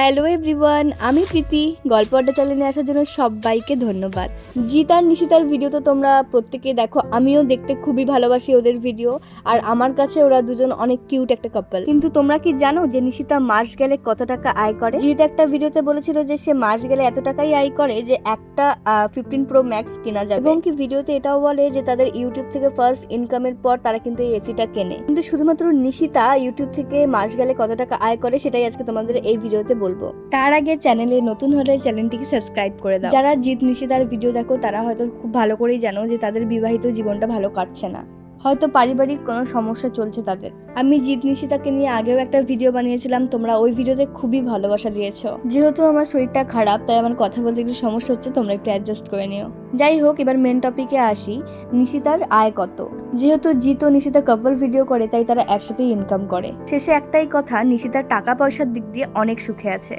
Hello everyone আমি প্রীতি। গল্প আড্ডা চ্যানেলে আসার জন্য সবাইকে ধন্যবাদ। জিত আর নিশিতার ভিডিও তো তোমরা প্রত্যেকে দেখো। আমিও দেখতে খুবই ভালোবাসি ওদের ভিডিও আর আমার কাছে ওরা দুজন অনেক কিউট একটা কাপল কিন্তু তোমরা কি জানো যে নিশিতা মাস গেলে কত টাকা আয় করে? জিত একটা ভিডিওতে বলেছিল যে সে মাস গেলে এত টাকাই আয় করে যে একটা ফিফটিন প্রো ম্যাক্স কেনা যাবে। এবং কি ভিডিওতে এটাও বলে যে তাদের ইউটিউব থেকে ফার্স্ট ইনকামের পর তারা কিন্তু এই এসিটা কেনে। কিন্তু শুধুমাত্র নিশিতা ইউটিউব থেকে মাস গেলে কত টাকা আয় করে সেটাই আজকে তোমাদের এই ভিডিওতে বলব। তার আগে চ্যানেলে নতুন হলে চ্যানেলটিকে সাবস্ক্রাইব করে দাও। যারা জিত নিষেধার ভিডিও দেখো, তারা হয়তো খুব ভালো করেই জানো যে তাদের বিবাহিত জীবনটা ভালো কাটছে না। হয়তো পারিবারিক কোনো সমস্যা চলছে তাদের। আমি জিত নিশিতাকে নিয়ে আগেও একটা ভিডিও বানিয়েছিলাম, তোমরা ওই ভিডিওতে খুবই ভালোবাসা দিয়েছ। যেহেতু আমার শরীরটা খারাপ, তাই আমার কথা বলতে একটু সমস্যা হচ্ছে, তোমরা একটু অ্যাডজাস্ট করে নিও। যাই হোক, এবার মেন টপিকে আসি, নিশিতার আয় কত? যেহেতু জিত ও নিশিতা কাপল ভিডিও করে, তাই তারা একসাথেই ইনকাম করে। শেষে একটাই কথা, নিশিতার টাকা পয়সার দিক দিয়ে অনেক সুখে আছে।